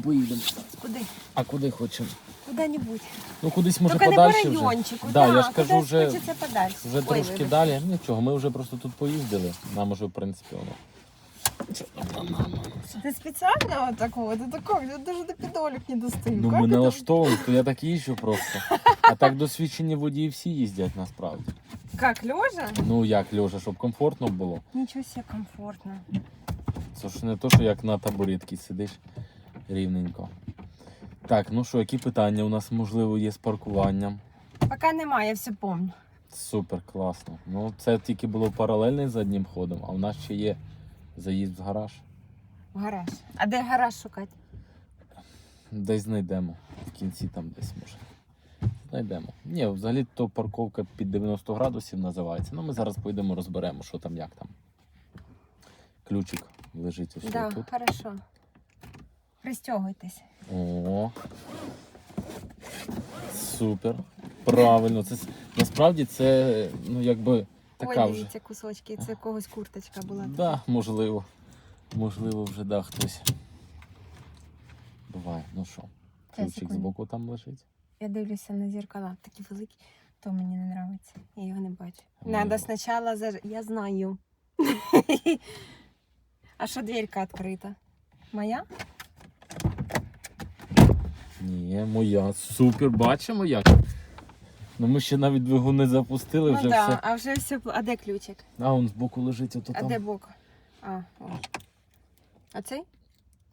Поїдемо. Куди? А куди хочемо? Куди-небудь. Ну кудись може Тільки не по подальше вже. райончику. Да, я ж кажу, кудись вже, хочеться подальше. вже Ой, трошки вибач. далі. Нічого, ми вже просто тут поїздили. Нам уже, в принципі, воно. Ти спеціально отакого? Ти такого, я навіть до підолік не достаю. Ну, Як ми це? налаштовуємо, то я так їжджу просто. А так досвідчені водії всі їздять насправді. Як, лежа? Ну як, Льоша, щоб комфортно було. Нічого себе комфортно. Це ж не то, що як на табуретці сидиш рівненько. Так, ну що, які питання у нас можливо є з паркуванням? Поки немає, я все пам'ятаю. Супер, класно. Ну, це тільки було паралельно з одним ходом, а в нас ще є заїзд в гараж. В гараж. А де гараж шукати? Десь знайдемо. В кінці там десь може. Знайдемо. Ні, взагалі то парковка під 90 градусів називається. Ну ми зараз поїдемо розберемо, що там, як там. Ключик лежить ось Да, тут. хорошо. Пристягуйтесь. О. Супер. Правильно. Це насправді це ну якби така Ой, вже. дивіться, кусочки, це когось курточка була. Так, Да, можливо. Можливо, вже да, хтось. Буває. Ну що, ключик секунду. збоку там лежить. Я дивлюся на зеркала, такі великі, то мені не подобається. Я його не бачу. Ну. Надо спочатку заж... Я знаю. а що дверка відкрита? Моя? Ні, моя. Супер, бачимо як. Ну ми ще навіть двигун не запустили, вже ну да, все. а вже все. А де ключик? А он збоку лежить ото А там. де бок? А, о. а цей?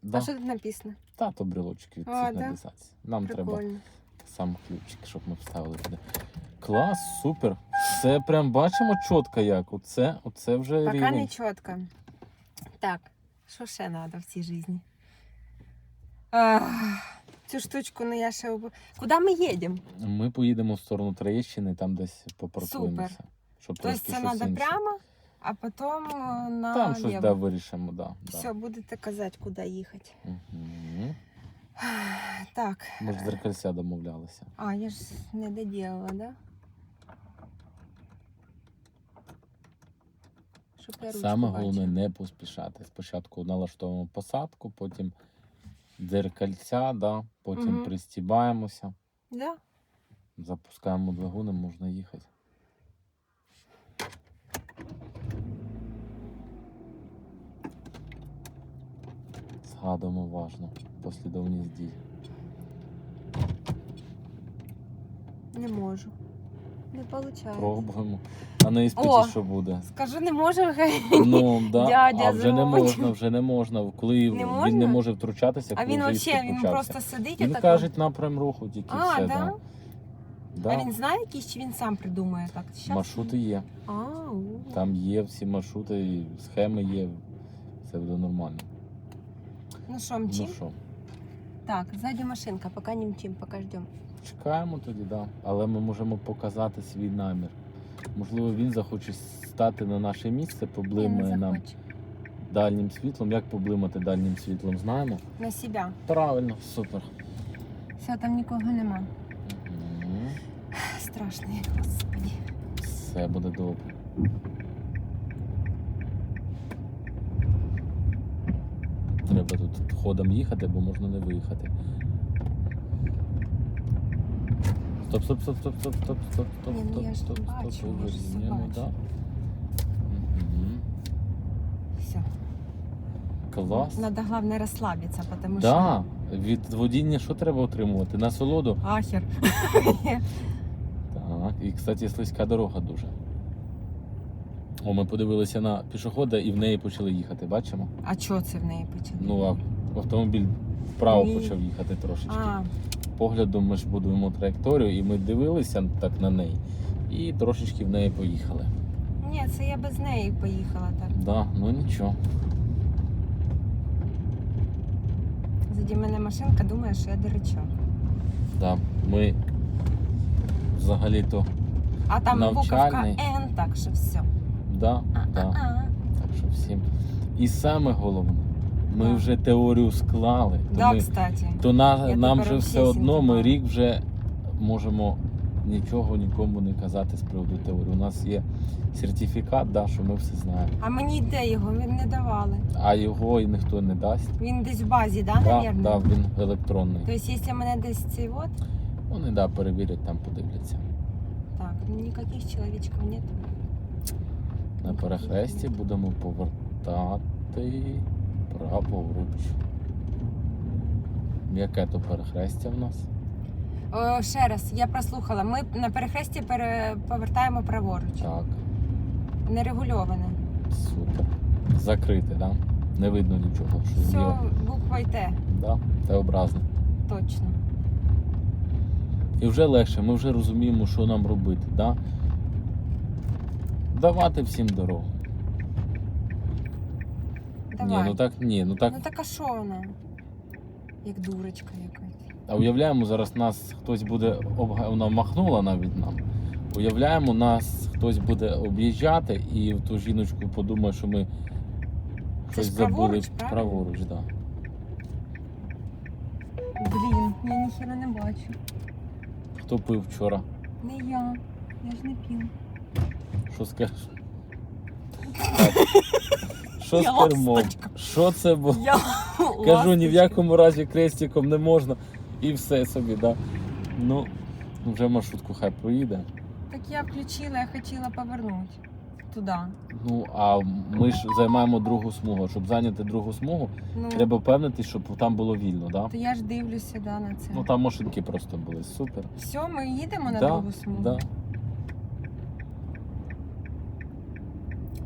Да. А що тут написано? Та то брелочки від А, да? Нам треба сам ключик, щоб ми вставили туди. Клас, супер. Все прям бачимо чітко як. Оце, оце вже Поки рівень. не чітко. Так, що ще треба в цій житті? Ах, цю штучку, ну я ще... об- Куди ми їдемо? Ми поїдемо в сторону Троєщини, там десь попаркуємося. Щоб Тобто трошки це щось треба інше. прямо, а потім е, на Там щось да, вирішимо, да. да. Все, будете казати, куди їхати. Угу. Так. Ми ж зеркальця домовлялися. А, я ж не доділила, да? Щоб я ручку Саме бачила. головне не поспішати. Спочатку налаштовуємо посадку, потім дзеркальця, да, потім Мгм. пристібаємося, Да? запускаємо двигун і можна їхати. Згадуємо уважно послідовність дій. Не можу. Не виходить. Пробуємо. А на іспиті О! що буде? Скажу, не хай. Ну, да. Дядя а вже не можна, вже не можна. Коли Не він можна? не може втручатися, А він вже іспит він почався. просто сидить Він отак. каже напрям руху тільки А, все. да? Да. А він знає якийсь, чи він сам придумує так? Щас. Маршрути є. А, у. Там є всі маршрути, і схеми є. Все буде нормально. Ну що, Ну мчим? що, Так, ззаді машинка, поки не мчим, поки ждемо. Чекаємо тоді, да. Але ми можемо показати свій намір. Можливо, він захоче стати на наше місце, поблимає нам дальнім світлом. Як поблимати дальнім світлом, знаємо? На себе. Правильно, супер. Все, там нікого нема. Мгм. Страшно, господи. Все буде добре. Треба тут ходом їхати, бо можна не виїхати. Стоп, стоп, стоп, стоп, стоп, стоп, стоп, стоп, Ні, ну стоп, я ж стоп, бачу, стоп, я ж все Ні, ну да. Мгм. Все. Клас. Надо головне розслабитися, тому Да. Від водіння що треба отримувати? Насолоду? що ахер. Так. І, кстати, слизька дорога дуже. О, ми подивилися на пішохода і в неї почали їхати, бачимо? А чого це в неї почали? Ну, а автомобіль вправо Ні. почав їхати трошечки. а, Поглядом ми ж будуємо траєкторію, і ми дивилися так на неї. І трошечки в неї поїхали. ні, це я без неї поїхала так. Да, ну нічого. Заді мене машинка думає, що я дурачок. Да. Ми взагалі-то А там буковка Н, так що все. да, да. Так що всім. І саме головне, ми вже теорію склали. То, Да, ми, кстати. то на, нам тепер же все одно, ми рік вже можемо нічого нікому не казати з приводу теорії. У нас є сертифікат, да, що ми все знаємо. А мені де його? Він не давали. А його і ніхто не дасть. Він десь в базі, да, Да, наверное? да, він електронний. Тобто, якщо мене десь цей вот, Вони да, перевірять, там подивляться. так, ніяких чоловічків нет. На перехресті будемо повертати праворуч. Яке то перехрестя в нас? О, ще раз, я прослухала. Ми на перехресті пере... повертаємо праворуч. Так, Нерегульоване. супер. Закрите, да? Не видно нічого, що Все зліва. буквою Т, Да, Т-образне. точно. І вже легше, ми вже розуміємо, що нам робити. Да? Давати всім дорогу. Давай. Ні, ну так ні, ну так. Ну так а що вона? Як дурочка якась. А уявляємо, зараз нас хтось буде обга... вона махнула навіть нам. Уявляємо, нас хтось буде об'їжджати і в ту жіночку подумає, що ми Це щось ж забули праворуч, правильно? праворуч, да. Блін, я ніхіра не бачу. Хто пив вчора? Не я. Я ж не п'ю. Що скажеш? Що з кермом? Що це було? Я Кажу, ні в якому разі крестиком не можна. І все собі, да. Ну, вже маршрутку хай проїде. Так я включила, я хотіла повернути туди. Ну, а ми ж займаємо другу смугу. Щоб зайняти другу смугу, Ну, треба впевнитись, щоб там було вільно, да? то я ж дивлюся да, на це. Ну там машинки просто були. Супер. Все, ми їдемо на Да, другу смугу. Да.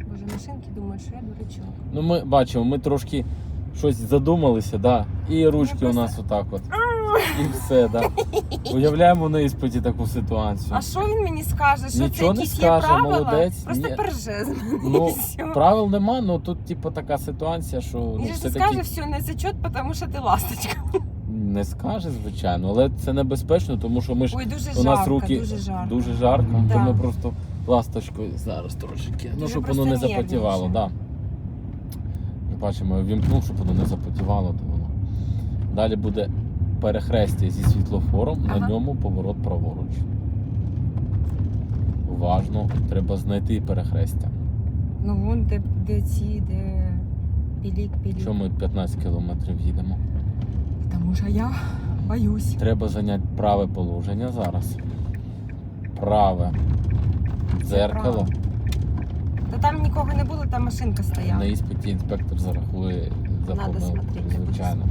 Боже, машинки думають, що я дурачок. Ну ми бачимо, ми трошки щось задумалися, да. І ручки Ми у нас отак от. І все, да. Уявляємо на іспиті таку ситуацію. А що він мені скаже? Що Нічого це не скаже, є правила? молодець. Просто Ні. перже з мене. Ну, і все. Правил нема, ну тут типу така ситуація, що ну, Він все скаже, таки все, не зачет, тому що ти ласточка. не скаже, звичайно, але це небезпечно, тому що ми ж Ой, дуже у жарко, руки дуже жарко. дуже жарко, то Да. ми просто ласточкою зараз трошки. Ну, щоб воно не запотівало, нервніше. да. Бачимо, я вімкнув, щоб воно не запотівало. Далі буде перехрестя зі світлофором, Ага. на ньому поворот праворуч. Уважно, треба знайти перехрестя. Ну вон де, де ці, де пілік, пілік. Що ми 15 кілометрів їдемо? Тому що я боюсь. Треба зайняти праве положення зараз. Праве. Дзеркало. Та там нікого не було, там машинка стояла. На іспиті інспектор зарахує за Надо помилку, смотреть, звичайно.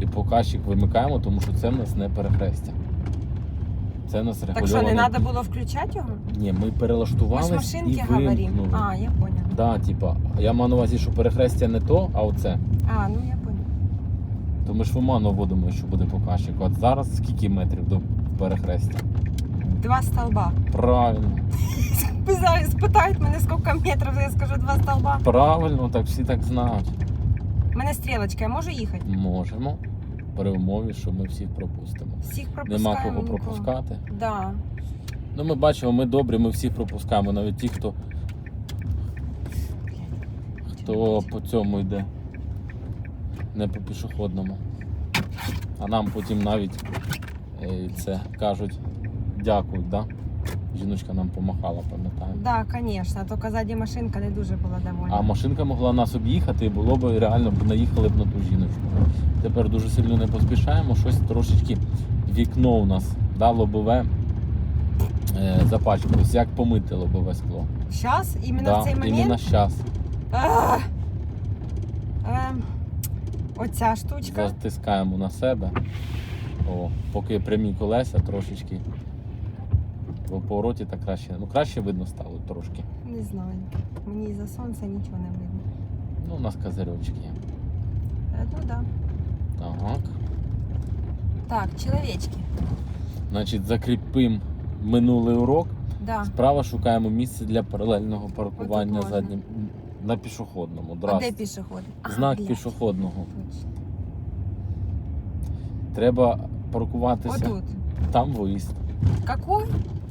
І показчик вимикаємо, тому що це в нас не перехрестя. Це в нас Так що не треба було включати його? Ні, ми Ми перелаштувалися ж машинки говоримо. А, я поняла. Да, типа, я маю на увазі, що перехрестя не то, а оце. А, ну я поняла. То ми ж в оману вводимо, що буде показчик. От зараз скільки метрів до перехрестя? Два столба. Правильно. Спитають мене, скільки метрів, я скажу два столба. Правильно, так всі так знають. У мене стрілочка, я можу їхати? Можемо. При умові, що ми всіх пропустимо. Всіх пропускаємо. Нема кого пропускати. Да. Ну, ми бачимо, ми добрі, ми всіх пропускаємо, навіть ті, хто, хто по цьому йде. Не по пішохідному. А нам потім навіть е, це кажуть, дякують, да? Жіночка нам помахала, пам'ятаємо. Да, звісно, тільки ззаді машинка не дуже була довольна. А машинка могла нас об'їхати і було б реально б наїхали б на ту жіночку. Тепер дуже сильно не поспішаємо, щось трошечки вікно у нас да, лобове е, запачкалось. Як помити лобове скло? Зараз, іменно да, в цей момент. іменно зараз. Ем, Оця штучка. Затискаємо на себе. О, поки прямі колеса трошечки. В повороті так краще. Ну краще видно стало трошки. Не знаю. Мені за сонця нічого не видно. Ну, у нас козирьочки є. Е, Ну да. Так. Так, чоловічки. Значить, закріпимо минулий урок. Да. Справа шукаємо місце для паралельного паркування Отут можна. заднім на пішохідному. А де Здрасте. пішохід? А, Знак блядь, пішохідного. точно. Треба паркуватися. Отут. Там виїзд. Какой?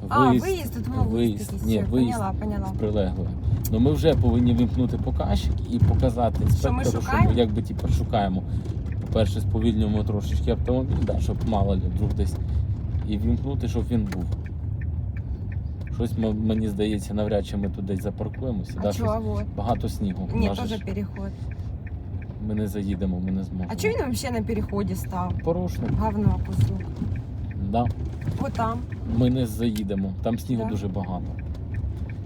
А, виїзд, тут мав Виїзд. виїзд. Ні, Все, виїзд. Поняла, поняла. з прилеглою. Ну ми вже повинні вимкнути показчик і показати інспектору, що ми, шукаємо? якби типу, шукаємо. По-перше, сповільнюємо трошечки автомобіль, да, щоб мало ли вдруг десь. І вімкнути, щоб він був. Щось м- мені здається, навряд чи ми тут десь запаркуємося. А да, чого щось- вот? Багато снігу. Ні, Наше теж переход. Ми не заїдемо, ми не зможемо. А чого він взагалі на переході став? Порушник, Говно кусок. Да. Вот там. Ми не заїдемо. Там снігу Да? дуже багато.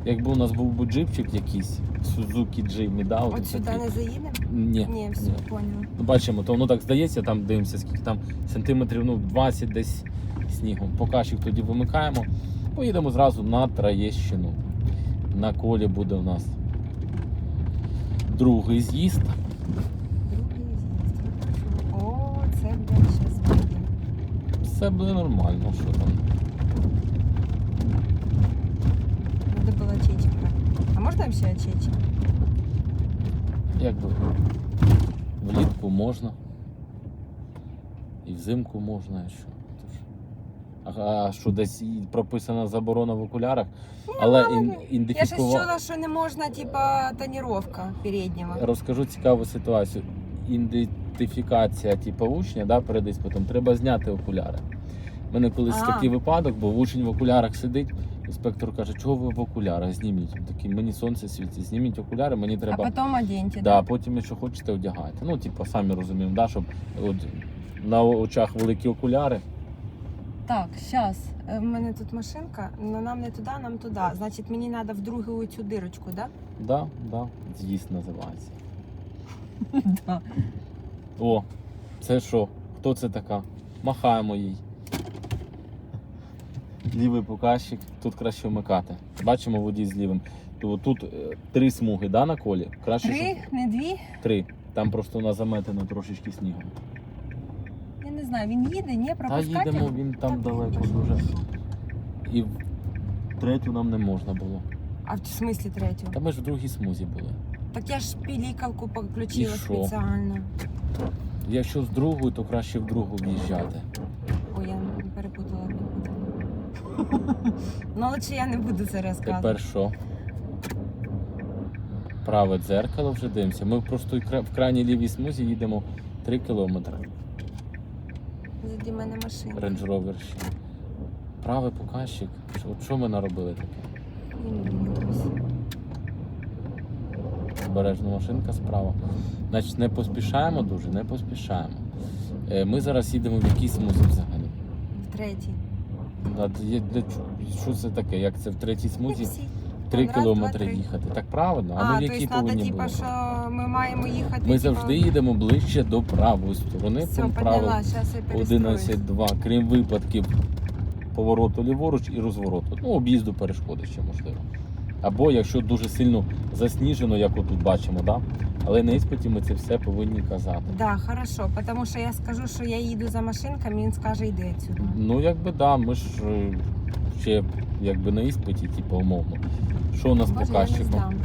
Якби у нас був би джипчик якийсь, Suzuki Jimmy, да, От один сюди такий. не заїдемо? Ні, Ні, все, ні. поняла. Ну, бачимо, то воно так здається, там дивимося, скільки там сантиметрів, ну 20 десь снігу. Покажчик тоді вимикаємо. Поїдемо зразу на Троєщину. На колі буде у нас другий з'їзд. Другий з'їзд. О, це, блядь, щас буде. Все буде нормально, що там. Надо було чечек. А можна ще чечек? Якби влітку можна. І взимку можна, і що. А, а що десь прописана заборона в окулярах, але мало ін, ли. Я щось чула, що не можна, типа, тоніровка переднього. Розкажу цікаву ситуацію. Ідентифікація типу учня да, перед іспитом, треба зняти окуляри. У мене колись А. такий випадок, був учень в окулярах сидить, інспектор каже, чого ви в окулярах? Зніміть. Він такий, мені сонце світить, зніміть окуляри, мені А треба. потім оденьте, Да, потім, якщо хочете, одягайте. Ну, типу, самі розуміємо, да, щоб от, на очах великі окуляри. Так, зараз. У мене тут машинка, але нам не туди, нам туди. Значить, мені треба в другу цю дирочку, так? Да, да, з'їзд називається. Да? О, це що? Хто це така? Махаємо їй. Лівий показчик, тут краще вмикати. Бачимо водій з лівим. То Тут е, три смуги да, на колі. Краще, Три, щоб не дві. три. Там просто на заметено трошечки снігом. Я не знаю, він їде, ні, Та пропускати. їдемо, він там далеко дуже. І в третю нам не можна було. А в смислі третю? Та ми ж в другій смузі були. Так я ж пілікалку включила І що? спеціально. Якщо з другою, то краще в другу в'їжджати. Ой, я перепутала. перепутала. Ну, лучше я не буду це розказувати. Тепер що? Праве дзеркало вже дивимося. Ми просто в крайній лівій смузі їдемо 3 кілометри. Заді мене машина. Range Rover ще. Правий показчик. От що ми наробили таке? Обережно машинка справа. Значить, не поспішаємо дуже, не поспішаємо. Е, Ми зараз їдемо в якій смузі взагалі. В третій. Що це таке? Як це в третій смузі? Всі. 3 Раз, два, кілометри три. їхати. Так правильно? А, А, ми в якій повинні типа, були? що ми маємо їхати. Ми типа... завжди їдемо ближче до правої сторони. Все, пункт правил поняла, зараз я перестроюсь. 11.2, крім випадків повороту ліворуч і розвороту. Ну, об'їзду перешкоди ще можливо. Або якщо дуже сильно засніжено, як отут бачимо, да? але на іспиті ми це все повинні казати. Да, хорошо, тому що я скажу, що я їду за машинками, він скаже, йди відсюди. Ну, якби да, ми ж е, ще якби на іспиті, типу, умовно. Що у нас Боже, здам. Блін.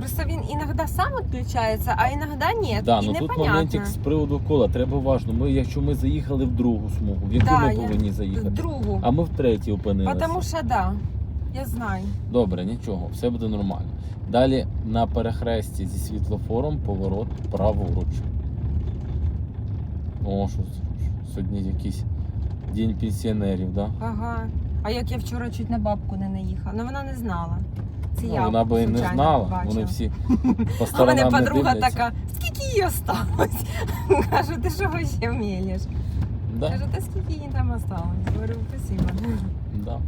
Просто він іноді сам відключається, а іноді ні. Да, і ну тут непонятно. моментик з приводу кола. Треба уважно. Ми, якщо ми заїхали в другу смугу, в яку Да, ми я- повинні заїхати? Другу. А ми в третій опинилися. Тому що да, я знаю. Добре, нічого, все буде нормально. Далі на перехресті зі світлофором поворот праворуч. О, що це? сьогодні якийсь день пенсіонерів, да? Ага. А як я вчора чуть на бабку не наїхала, ну вона не знала. Це Ну, я вона би і не знала. побачила. Вони всі по А мене не подруга дивляться. така, скільки їй осталось? Кажу, ти що ще вмієш? Да, Кажу, та скільки їй там осталось? Говорю, спасибо. да.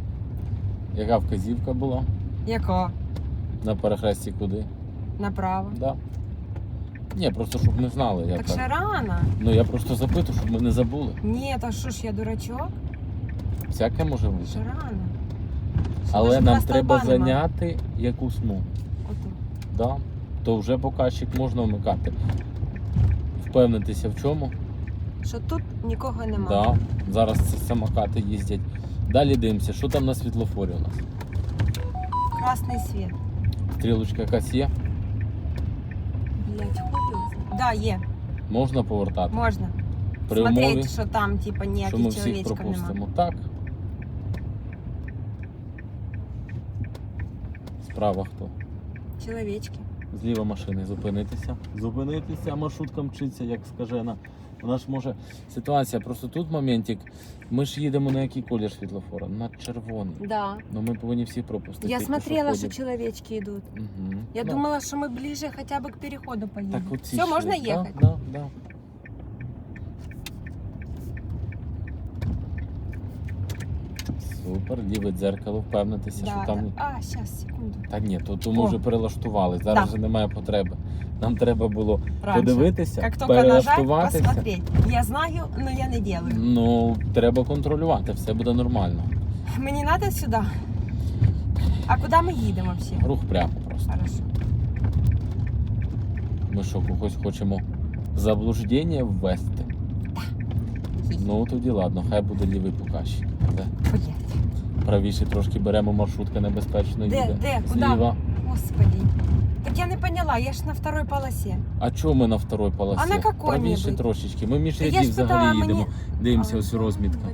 Яка вказівка була Яко? на перехресті куди? Направо. Да. Ні, просто щоб ми знали, Так яка. ще рано. Ну я просто запитую, щоб ми не забули. Ні, та що ж я дурачок? Всяке може бути. Ще рано. Але нам треба зайняти яку смугу. Отут. Да, то вже показчик можна вмикати. Впевнитися в чому? Що тут нікого нема. Да. Зараз це самокати їздять. Далі дивимося, що там на світлофорі у нас. Красний світ. Стрілочка якась є, Блять, хуй. Да, є. можна повертати. Можна. При Смотреть, умові, що там, типа, що ми ніяких всіх чоловічків нема. пропустимо. Так. Справа хто? Чоловічки. Зліва машини зупинитися. Зупинитися, маршрутка мчиться, як скажена. Вона ж може ситуація. Просто тут моментик. Ми ж їдемо на який колір світлофора? На червоний. Да. Ну ми повинні всі пропустити. Я смотрела, ходять. человечки идут. Мгм. Я Ну, думала, что мы ближе хотя бы к переходу поедем. Так от Все, йшли. можно Да. Да, да. Супер, ліве дзеркало, впевнитися, що там. А, сейчас, секунду. Та ні, то, то ми О. вже перелаштували. Зараз Да. вже немає потреби. Нам треба було Раньше. подивитися, Как только нажать, перелаштуватися. посмотреть. Я знаю, но я не делаю. Ну, треба контролювати, все буде нормально. Мені надо сюди. А куди ми їдемо вообще? Рух прямо просто. Хорошо. Ми що, когось хочемо заблуждення ввести? Ну тоді ладно, хай буде лівий показчик. Де? Правіше трошки беремо маршрутка небезпечно Де, їде. де, куди? Зліва. Господи. Так я не поняла, я ж на второй полосе. А чого ми на второй полосі? А на какой Правіше мені трошечки. Ми між рядів взагалі питала, їдемо. мені- Дивимося ось розмітка.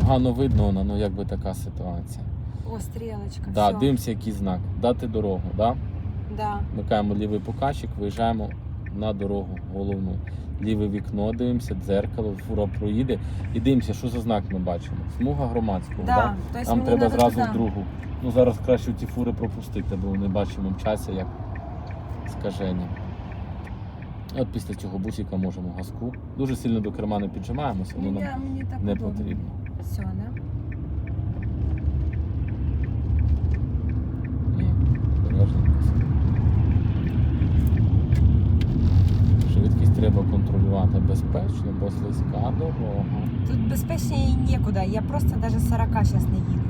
Погано видно вона, ну якби така ситуація. О, стрілочка. Да, дивимося, який знак. Дати дорогу. Да? Да. Вмикаємо лівий показчик, виїжджаємо на дорогу головну. Ліве вікно дивимося, дзеркало, фура проїде і дивимося, що за знак ми бачимо. Смуга громадського. Да. То Нам треба зразу в другу. Ну зараз краще ті фури пропустити, бо не бачимо мчаться як скажені. От після цього бусика можемо газку. Дуже сильно до керма не піджимаємося, воно нам мені так не потрібно. Все, да? Ні, обережненько. Швидкість треба безпечно, бо слизька дорога. Тут безпечніше нікуди. Я просто навіть 40 зараз не їду.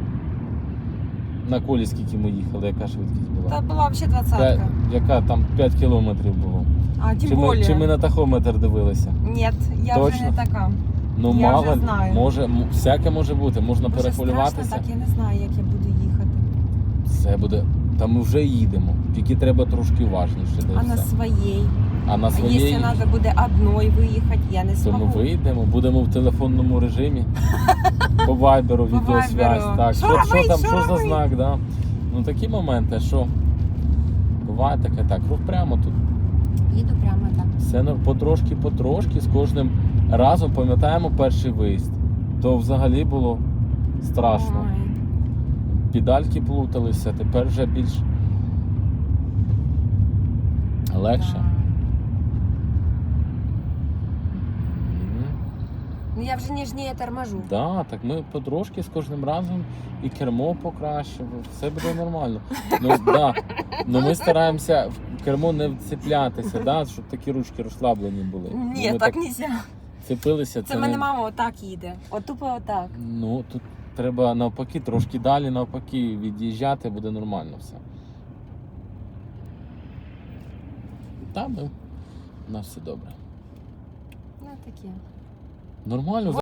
На колі скільки ми їхали, яка швидкість була? Та була взагалі П'ять- двадцятка. яка там 5 кілометрів було. А тим Чи ми, более. чи ми на тахометр дивилися? Ні, я вже не така. Ну Я мало вже знаю. може, всяке може бути, можна Дуже перехвилюватися. страшно, так я не знаю, як я буду їхати. Все буде. Та ми вже їдемо. Тільки треба трошки уважніше. А на своїй. А на А своєї якщо треба буде одною виїхати, я не то ми вийдемо, будемо в телефонному режимі. По вайберу, відеосвязь. Так, Що що, що там, що що за знак, да? Ну такі моменти, що буває таке так. Рух прямо тут. Їду прямо так. Все ну, потрошки, потрошки, з кожним разом пам'ятаємо перший виїзд. То взагалі було страшно. Ой. Педальки плуталися, тепер вже більш легше. Да. Мгм. Ну я вже ніжніше торможу. Да, так ми потрошки з кожним разом і кермо покращили, все буде нормально. Ну, да. ну ми стараємося в кермо не вцеплятися, да, щоб такі ручки розслаблені були. Ні, ми так не можна. цепилися. Це в мене мама отак їде. От тупо отак. Ну тут треба навпаки, трошки далі навпаки від'їжджати, буде нормально все. Та ми у нас все добре. Ну таке. Нормально.